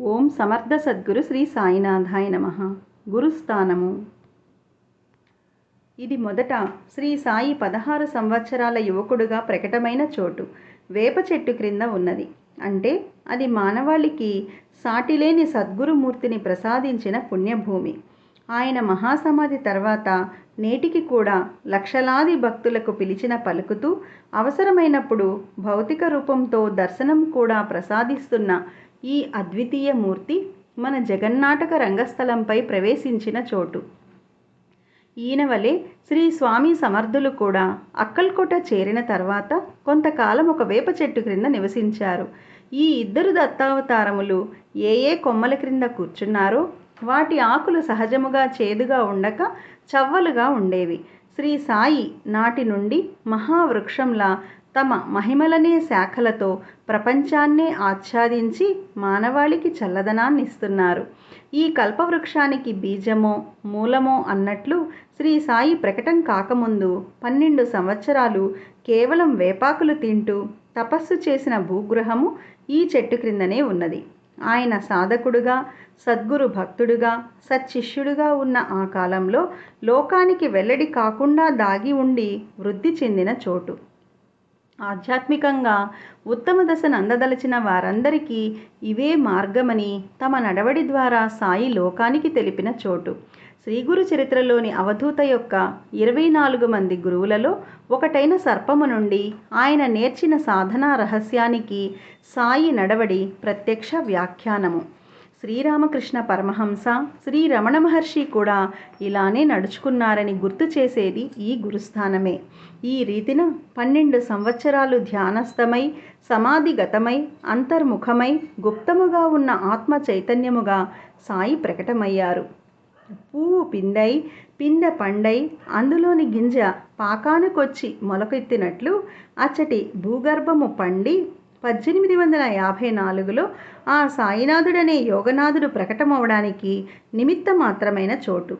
ఓం సమర్థ సద్గురు శ్రీ సాయినాథాయ నమ. గురుస్థానము. ఇది మొదట శ్రీ సాయి పదహారు సంవత్సరాల యువకుడుగా ప్రకటమైన చోటు. వేప చెట్టు క్రింద ఉన్నది. అంటే అది మానవాళికి సాటిలేని సద్గురుమూర్తిని ప్రసాదించిన పుణ్యభూమి. ఆయన మహాసమాధి తర్వాత నేటికి కూడా లక్షలాది భక్తులకు పిలిచిన పలుకుతూ అవసరమైనప్పుడు భౌతిక రూపంతో దర్శనం కూడా ప్రసాదిస్తున్న ఈ అద్వితీయ మూర్తి మన జగన్నాటక రంగస్థలంపై ప్రవేశించిన చోటు. ఈయన వలె శ్రీ స్వామి సమర్థులు కూడా అక్కల్కోట చేరిన తర్వాత కొంతకాలం ఒక వేప చెట్టు క్రింద నివసించారు. ఈ ఇద్దరు దత్తావతారములు ఏ ఏ కొమ్మల క్రింద కూర్చున్నారో వాటి ఆకులు సహజముగా చేదుగా ఉండక చవ్వలుగా ఉండేవి. శ్రీ సాయి నాటి నుండి మహావృక్షంలా తమ మహిమలనే శాఖలతో ప్రపంచాన్నే ఆచ్ఛాదించి మానవాళికి చల్లదనాన్ని ఇస్తున్నారు ఈ కల్పవృక్షానికి బీజమో మూలమో అన్నట్లు శ్రీ సాయి ప్రకటన కాకముందు పన్నెండు సంవత్సరాలు కేవలం వేపాకులు తింటూ తపస్సు చేసిన భూగ్రహము ఈ చెట్టు క్రిందనే ఉన్నది. ఆయన సాధకుడుగా సద్గురు భక్తుడుగా సచ్చిష్యుడుగా ఉన్న ఆ కాలంలో లోకానికి వెల్లడి కాకుండా దాగి ఉండి వృద్ధి చెందిన చోటు. ఆధ్యాత్మికంగా ఉత్తమ దశను అందదలచిన వారందరికీ ఇవే మార్గమని తమ నడవడి ద్వారా సాయి లోకానికి తెలిపిన చోటు. శ్రీగురు చరిత్రలోని అవధూత యొక్క ఇరవై నాలుగు మంది గురువులలో ఒకటైన సర్పము నుండి ఆయన నేర్చిన సాధనా రహస్యానికి సాయి నడవడి ప్రత్యక్ష వ్యాఖ్యానము. శ్రీరామకృష్ణ పరమహంస శ్రీ రమణ మహర్షి కూడా ఇలానే నడుచుకున్నారని గుర్తు చేసేది ఈ గురుస్థానమే. ఈ రీతిన పన్నెండు సంవత్సరాలు ధ్యానస్థమై సమాధిగతమై అంతర్ముఖమై గుప్తముగా ఉన్న ఆత్మ చైతన్యముగా సాయి ప్రకటమయ్యారు. పువ్వు పిందై పిందె పండై అందులోని గింజ పాకానుకొచ్చి మొలకెత్తినట్లు అచ్చటి భూగర్భము పండి పద్దెనిమిది వందల యాభై నాలుగులో ఆ సాయినాథుడనే యోగనాథుడు ప్రకటమవడానికి నిమిత్త మాత్రమైన చోటు.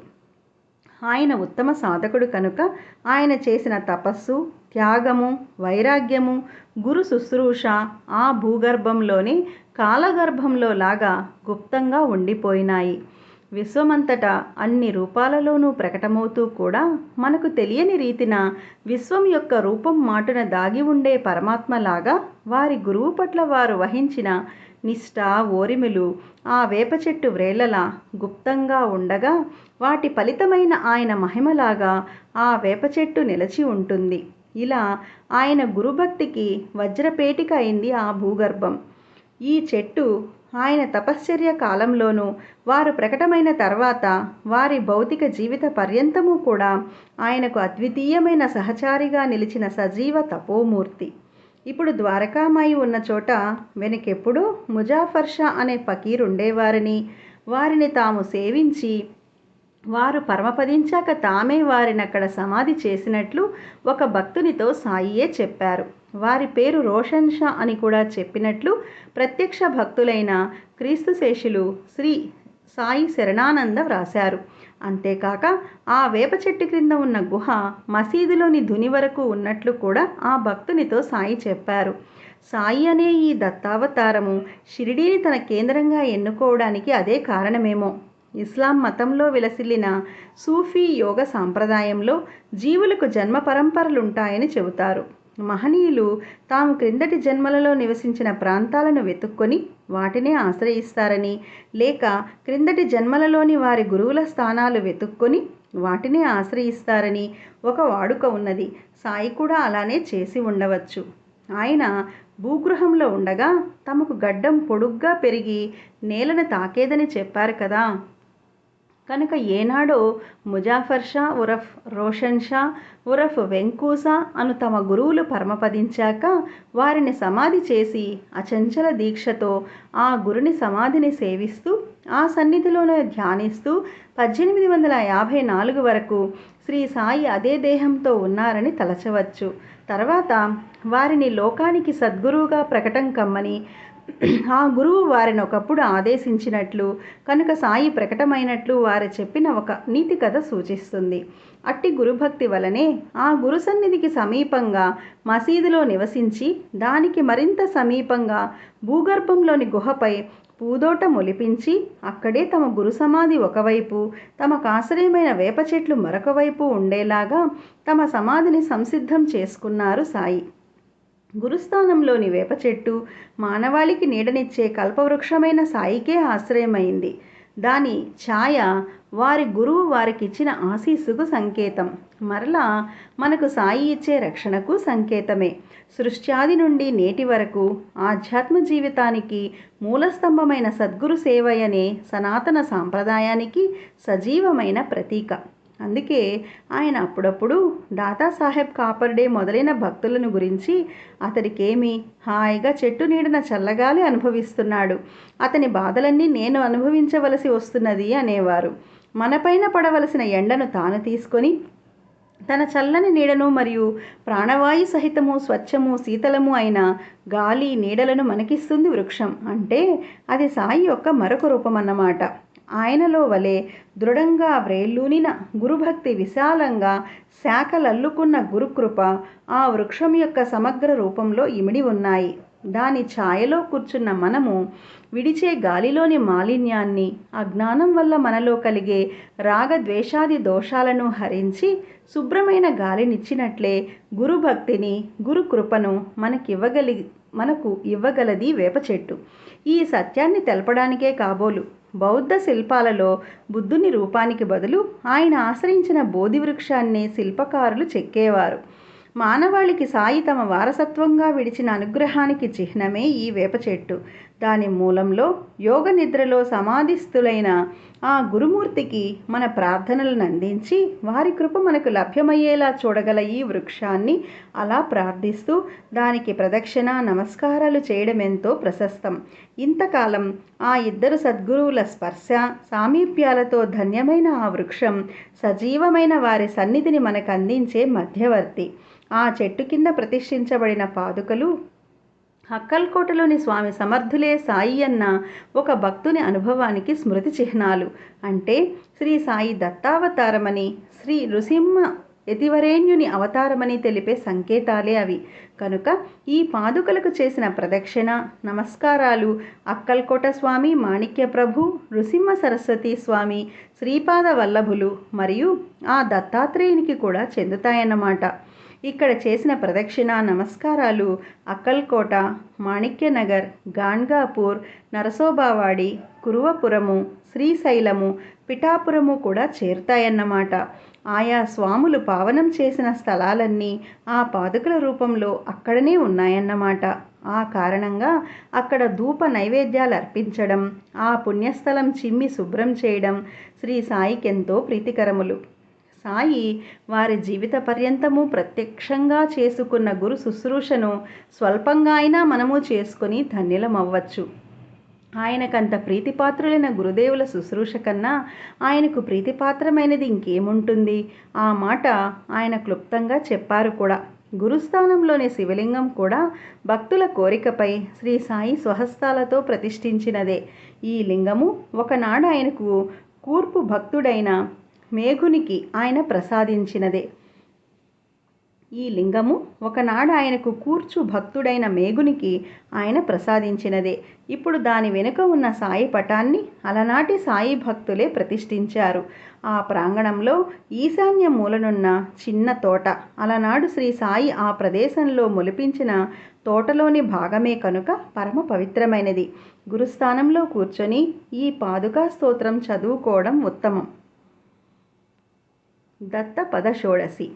ఆయన ఉత్తమ సాధకుడు కనుక ఆయన చేసిన తపస్సు త్యాగము వైరాగ్యము గురు శుశ్రూష ఆ భూగర్భంలోనే కాలగర్భంలో లాగా గుప్తంగా ఉండిపోయినాయి. విశ్వమంతటా అన్ని రూపాలలోనూ ప్రకటమవుతూ కూడా మనకు తెలియని రీతిన విశ్వం యొక్క రూపం మాటున దాగి ఉండే పరమాత్మలాగా వారి గురువు పట్ల వారు వహించిన నిష్ఠ ఓరిమిలు ఆ వేప చెట్టు వ్రేలలా గుప్తంగా ఉండగా వాటి ఫలితమైన ఆయన మహిమలాగా ఆ వేప చెట్టు నిలిచి ఉంటుంది. ఇలా ఆయన గురుభక్తికి వజ్రపేటిక అయింది ఆ భూగర్భం. ఈ చెట్టు ఆయన తపశ్చర్య కాలంలోనూ వారు ప్రకటమైన తర్వాత వారి భౌతిక జీవిత పర్యంతము కూడా ఆయనకు అద్వితీయమైన సహచారిగా నిలిచిన సజీవ తపోమూర్తి. ఇప్పుడు ద్వారకామాయి ఉన్న చోట వెనకెప్పుడు ముజాఫర్ షా అనే ఫకీర్ ఉండేవారని. వారిని తాము సేవించి వారు పరమపదించాక తామే వారిని అక్కడ సమాధి చేసినట్లు ఒక భక్తునితో సాయియే చెప్పారు. వారి పేరు రోషన్ షా అని కూడా చెప్పినట్లు ప్రత్యక్ష భక్తులైన క్రీస్తు శేషులు శ్రీ సాయి శరణానంద వ్రాశారు. అంతేకాక ఆ వేప చెట్టు క్రింద ఉన్న గుహ మసీదులోని ధుని వరకు ఉన్నట్లు కూడా ఆ భక్తునితో సాయి చెప్పారు. సాయి అనే ఈ దత్తావతారము షిరిడీని తన కేంద్రంగా ఎన్నుకోవడానికి అదే కారణమేమో. ఇస్లాం మతంలో విలసిల్లిన సూఫీ యోగ సాంప్రదాయంలో జీవులకు జన్మ పరంపరలుంటాయని చెబుతారు. మహనీయులు తాము క్రిందటి జన్మలలో నివసించిన ప్రాంతాలను వెతుక్కొని వాటినే ఆశ్రయిస్తారని లేక క్రిందటి జన్మలలోని వారి గురువుల స్థానాలు వెతుక్కొని వాటినే ఆశ్రయిస్తారని ఒక వాడుక ఉన్నది. సాయి కూడా అలానే చేసి ఉండవచ్చు. ఆయన భూగృహంలో ఉండగా తమకు గడ్డం పొడుగ్గా పెరిగి నేలను తాకేదని చెప్పారు కదా. కనుక ఏనాడో ముజాఫర్ షా ఉరఫ్ రోషన్ షా ఉరఫ్ వెంకూసా అను తమ గురువులు పరమపదించాక వారిని సమాధి చేసి అచంచల దీక్షతో ఆ గురుని సమాధిని సేవిస్తూ ఆ సన్నిధిలోనే ధ్యానిస్తూ పద్దెనిమిది వందల యాభై నాలుగు వరకు శ్రీ సాయి అదే దేహంతో ఉన్నారని తలచవచ్చు. తర్వాత వారిని లోకానికి సద్గురువుగా ప్రకటం కమ్మని ఆ గురువు వారిని ఒకప్పుడు ఆదేశించినట్లు కనుక సాయి ప్రకటమైనట్లు వారు చెప్పిన ఒక నీతి కథ సూచిస్తుంది. అట్టి గురుభక్తి వలనే ఆ గురు సన్నిధికి సమీపంగా మసీదులో నివసించి దానికి మరింత సమీపంగా భూగర్భంలోని గుహపై పూదోట మొలిపించి అక్కడే తమ గురు సమాధి ఒకవైపు తమకు ఆశ్రయమైన వేప చెట్లు మరొక వైపు ఉండేలాగా తమ సమాధిని సంసిద్ధం చేసుకున్నారు సాయి. గురుస్థానంలోని వేప చెట్టు మానవాళికి నీడనిచ్చే కల్పవృక్షమైన సాయికే ఆశ్రయమైంది. దాని ఛాయ వారి గురువు వారికిచ్చిన ఆశీస్సుకు సంకేతం. మరలా మనకు సాయి ఇచ్చే రక్షణకు సంకేతమే. సృష్ట్యాది నుండి నేటి వరకు ఆధ్యాత్మ జీవితానికి మూలస్తంభమైన సద్గురు సేవయనే సనాతన సాంప్రదాయానికి సజీవమైన ప్రతీక. అందుకే ఆయన అప్పుడప్పుడు దాదాసాహెబ్ కాపర్డే మొదలైన భక్తులను గురించి అతడికేమి హాయిగా చెట్టు నీడన చల్లగాలి అనుభవిస్తున్నాడు. అతని బాధలన్నీ నేను అనుభవించవలసి వస్తున్నది అనేవారు. మనపైన పడవలసిన ఎండను తాను తీసుకొని తన చల్లని నీడను మరియు ప్రాణవాయు సహితము స్వచ్ఛము శీతలము అయిన గాలి నీడలను మనకిస్తుంది వృక్షం. అంటే అది సాయి యొక్క మరొక రూపం అన్నమాట ఆయనలో వలె దృఢంగా వ్రేళ్ళూనిన గురుభక్తి విశాలంగా శాఖలల్లుకున్న గురుకృప ఆ వృక్షం యొక్క సమగ్ర రూపంలో ఇమిడి ఉన్నాయి. దాని ఛాయలో కూర్చున్న మనము విడిచే గాలిలోని మాలిన్యాన్ని అజ్ఞానం వల్ల మనలో కలిగే రాగద్వేషాది దోషాలను హరించి శుభ్రమైన గాలినిచ్చినట్లే గురుభక్తిని గురుకృపను మనకివ్వగలి మనకు ఇవ్వగలది వేప చెట్టు. ఈ సత్యాన్ని తెలపడానికే కాబోలు. బౌద్ధ శిల్పాలలో బుద్ధుని రూపానికి బదులు ఆయన ఆశ్రయించిన బోధి వృక్షాన్ని శిల్పకారులు చెక్కేవారు. మానవాళికి సాయి తమ వారసత్వంగా విడిచిన అనుగ్రహానికి చిహ్నమే ఈ వేప చెట్టు. దాని మూలంలో యోగ నిద్రలో సమాధిస్థులైన ఆ గురుమూర్తికి మన ప్రార్థనలను అందించి వారి కృప మనకు లభ్యమయ్యేలా చూడగల ఈ వృక్షాన్ని అలా ప్రార్థిస్తూ దానికి ప్రదక్షిణ నమస్కారాలు చేయడం ఎంతో ప్రశస్తం. ఇంతకాలం ఆ ఇద్దరు సద్గురువుల స్పర్శ సామీప్యాలతో ధన్యమైన ఆ వృక్షం సజీవమైన వారి సన్నిధిని మనకు అందించే మధ్యవర్తి. ఆ చెట్టు కింద ప్రతిష్ఠించబడిన పాదుకలు అక్కల్కోటలోని స్వామి సమర్థులే సాయి అన్న ఒక భక్తుని అనుభవానికి స్మృతి చిహ్నాలు. అంటే శ్రీ సాయి దత్తావతారమని శ్రీ నృసింహ యతివరేణ్యుని అవతారమని తెలిపే సంకేతాలే అవి. కనుక ఈ పాదుకలకు చేసిన ప్రదక్షిణ నమస్కారాలు అక్కల్కోట స్వామి మాణిక్య ప్రభు నృసింహ సరస్వతి స్వామి శ్రీపాద వల్లభులు మరియు ఆ దత్తాత్రేయునికి కూడా చెందుతాయన్నమాట. ఇక్కడ చేసిన ప్రదక్షిణ నమస్కారాలు అక్కల్కోట మాణిక్యనగర్ గాన్గాపూర్ నరసోబావాడి కురువపురము శ్రీశైలము పిఠాపురము కూడా చేరుతాయన్నమాట. ఆయా స్వాములు పావనం చేసిన స్థలాలన్నీ ఆ పాదుకల రూపంలో అక్కడనే ఉన్నాయన్నమాట. ఆ కారణంగా అక్కడ ధూప నైవేద్యాలు అర్పించడం ఆ పుణ్యస్థలం చిమ్మి శుభ్రం చేయడం శ్రీ సాయికెంతో ప్రీతికరములు. సాయి వారి జీవిత పర్యంతము ప్రత్యక్షంగా చేసుకున్న గురు శుశ్రూషను స్వల్పంగా అయినా మనము చేసుకొని ధన్యులమవ్వచ్చు. ఆయనకంత ప్రీతిపాత్రులైన గురుదేవుల శుశ్రూష కన్నా ఆయనకు ప్రీతిపాత్రమైనది ఇంకేముంటుంది? ఆ మాట ఆయన క్లుప్తంగా చెప్పారు కూడా. గురుస్థానంలోని శివలింగం కూడా భక్తుల కోరికపై శ్రీ సాయి స్వహస్తాలతో ప్రతిష్ఠించినదే. ఈ లింగము ఒకనాడు ఆయనకు కూర్పు భక్తుడైన మేఘునికి ఆయన ప్రసాదించినదే. ఈ లింగము ఒకనాడు ఆయనకు కూర్చు భక్తుడైన మేఘునికి ఆయన ప్రసాదించినదే. ఇప్పుడు దాని వెనుక ఉన్న సాయి పటాన్ని అలనాటి సాయి భక్తులే ప్రతిష్ఠించారు. ఆ ప్రాంగణంలో ఈశాన్య మూలనున్న చిన్న తోట అలనాడు శ్రీ సాయి ఆ ప్రదేశంలో మొలిపించిన తోటలోని భాగమే కనుక పరమ పవిత్రమైనది. గురుస్థానంలో కూర్చొని ఈ పాదుకా స్తోత్రం చదువుకోవడం ఉత్తమం. దత్త పదషోడసి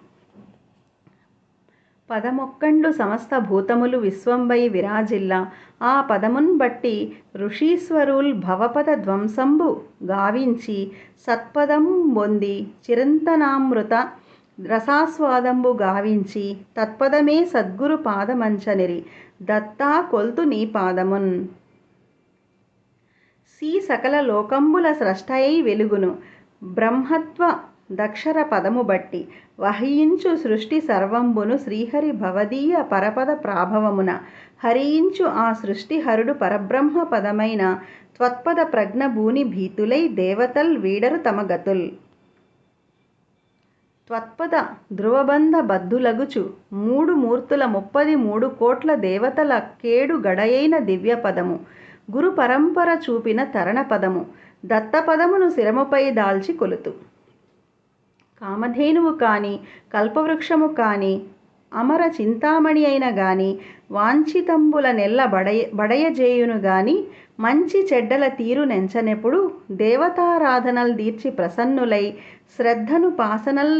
పదమొక్కండు సమస్త భూతములు విశ్వంబై విరాజిల్ల. ఆ పదమున్ బట్టి ఋషీశ్వరుల్ భవపద ధ్వంసంబు గావించి సత్పదం పొంది చిరంతనామృత రసాస్వాదంబు గావించి తత్పదమే సద్గురు పాదమంచనిరి. దత్తా కొల్తు నీ పాదమున్. సి సకల లోకంబుల స్రష్టయై వెలుగును. బ్రహ్మత్వ దక్షర పదము బట్టి వహించు సృష్టి సర్వంబును శ్రీహరి భవదీయ పరపద ప్రాభవమున. హరించు ఆ సృష్టి హరుడు పరబ్రహ్మ పదమైన త్వత్పద ప్రజ్ఞ భూని భీతులై దేవతల్ వీడరు తమ గతుల్. త్వత్పద ధ్రువబంధ బద్ధులగుచు మూడు మూర్తుల ముప్పది మూడు కోట్ల దేవతల కేడు గడయైన దివ్య పదము. గురు పరంపర చూపిన తరణపదము దత్తపదమును శిరముపై దాల్చి కొలుతు. కామధేనువు కానీ కల్పవృక్షము కానీ అమర చింతామణి అయిన గాని వాంఛితంబుల నెల్ల బడయ బడయజేయును గాని మంచి చెడ్డల తీరు నెంచనెప్పుడు దేవతారాధనలు దీర్చి ప్రసన్నులై శ్రద్ధను పాసనల్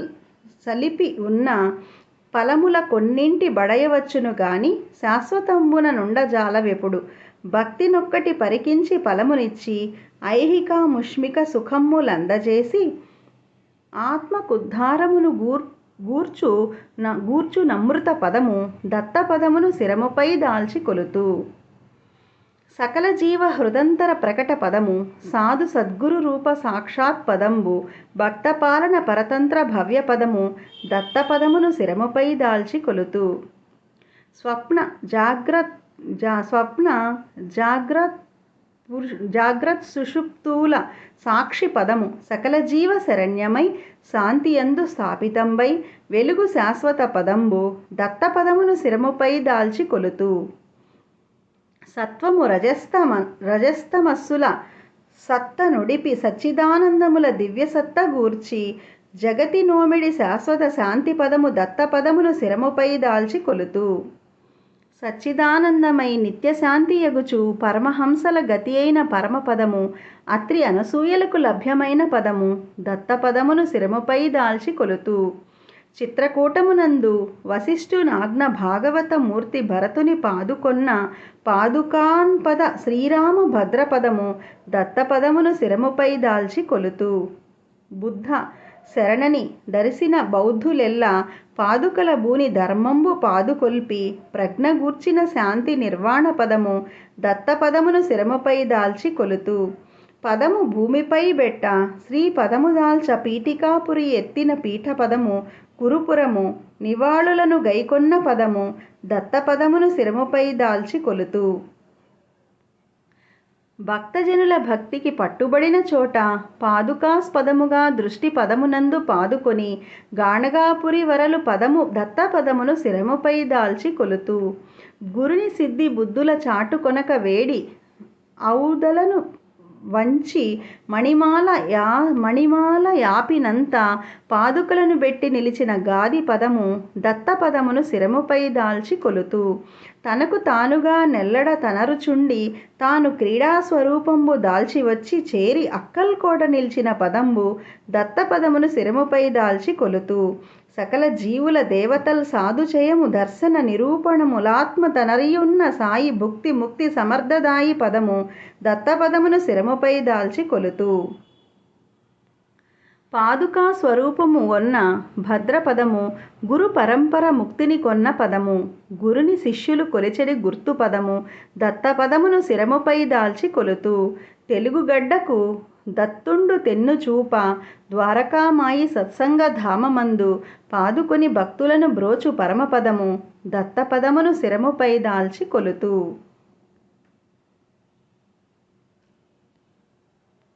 సలిపి ఉన్న ఫలముల కొన్నింటి బడయవచ్చును గాని శాశ్వతంబున నుండజాలవెప్పుడు భక్తి నొక్కటి పరికించి ఫలమునిచ్చి ఐహిక ముష్మిక సుఖమ్ములందజేసి ఆత్మకుద్ధారమును గూర్ గూర్చు న గూర్చు నమృత పదము దత్త పదమును శిరముపై దాల్చి కొలుతు. సకల జీవ హృదంతర ప్రకట పదము సాధు సద్గురు రూప సాక్షాత్ పదంబు భక్తపాలన పరతంత్ర భవ్య పదము దత్త పదమును శిరముపై దాల్చి కొలుతూ. స్వప్న జాగ్రత్ జా స్వప్న జాగ్రత్ జాగ్రత్ సుషుప్తుల సాక్షి పదము. సకల జీవ శరణ్యమై శాంతియందు స్థాపితంబై వెలుగు శాశ్వత పదంబు దత్త పదమును శిరముపై దాల్చి కొలుతు. సత్వము రజస్తమ రజస్తమస్సుల సత్త నుడిపి సచ్చిదానందముల దివ్య సత్త గూర్చి జగతి నోమిడి శాశ్వత శాంతి పదము దత్త పదమును శిరముపై దాల్చి కొలుతూ. సచ్చిదానందమై నిత్యశాంతియగుచు పరమహంసల గతి అయిన పరమపదము అత్రి అనసూయలకు లభ్యమైన పదము దత్తపదమును శిరముపై దాల్చి కొలుతూ. చిత్రకూటమునందు వశిష్ఠునాజ్ఞ భాగవత మూర్తి భరతుని పాదుకొన్న పాదుకాన్పద శ్రీరామ భద్రపదము దత్తపదమును శిరముపై దాల్చి కొలుతూ. బుద్ధ శరణని దరిసిన బౌద్ధులెల్లా పాదుకల భూని ధర్మంబు పాదుకొల్పి ప్రజ్ఞగూర్చిన శాంతి నిర్వాణ పదము దత్తపదమును శిరముపై దాల్చి కొలుతు పదము భూమిపై బెట్ట శ్రీ పదము దాల్చ పీఠికాపురి ఎత్తిన పీఠ పదము కురుపురము నివాళులను గైకొన్న పదము దత్తపదమును శిరముపై దాల్చి కొలుతూ. భక్తజనుల భక్తికి పట్టుబడిన చోట పాదుకాస్పదముగా దృష్టి పదమునందు పాదుకొని గాణగాపురి వరలు పదము దత్త పదమును శిరముపై దాల్చి కొలుతూ గురుని సిద్ధి బుద్ధుల చాటు కొనక వేడి ఔదలను వంచి మణిమాల యా మణిమాల యాపినంత పాదుకలను పెట్టి నిలిచిన గాది పదము దత్త పదమును శిరముపై దాల్చి కొలుతూ. తనకు తానుగా నెల్లడ తనరుచుండి తాను క్రీడాస్వరూపంబు దాల్చి వచ్చి చేరి అక్కల్కోట నిలిచిన పదంబు దత్త పదమును శిరముపై దాల్చి కొలుతూ. సకల జీవుల దేవతల్ సాధుచయము దర్శన నిరూపణములాత్మ తనరియున్న సాయి భుక్తి ముక్తి సమర్థదాయి పదము దత్తపదమును శిరముపై దాల్చి కొలుతూ. పాదుకా స్వరూపము ఉన్న భద్రపదము గురు పరంపర ముక్తిని కొన్న పదము గురుని శిష్యులు కొలిచెడి గుర్తు పదము దత్తపదమును శిరముపై దాల్చి కొలుతూ. తెలుగుగడ్డకు దత్తుండు తెన్ను చూప ద్వారకామాయి సత్సంగ ధామమందు పాదుకొని భక్తులను బ్రోచు పరమపదము దత్తపదమును శిరముపై దాల్చి కొలుతూ.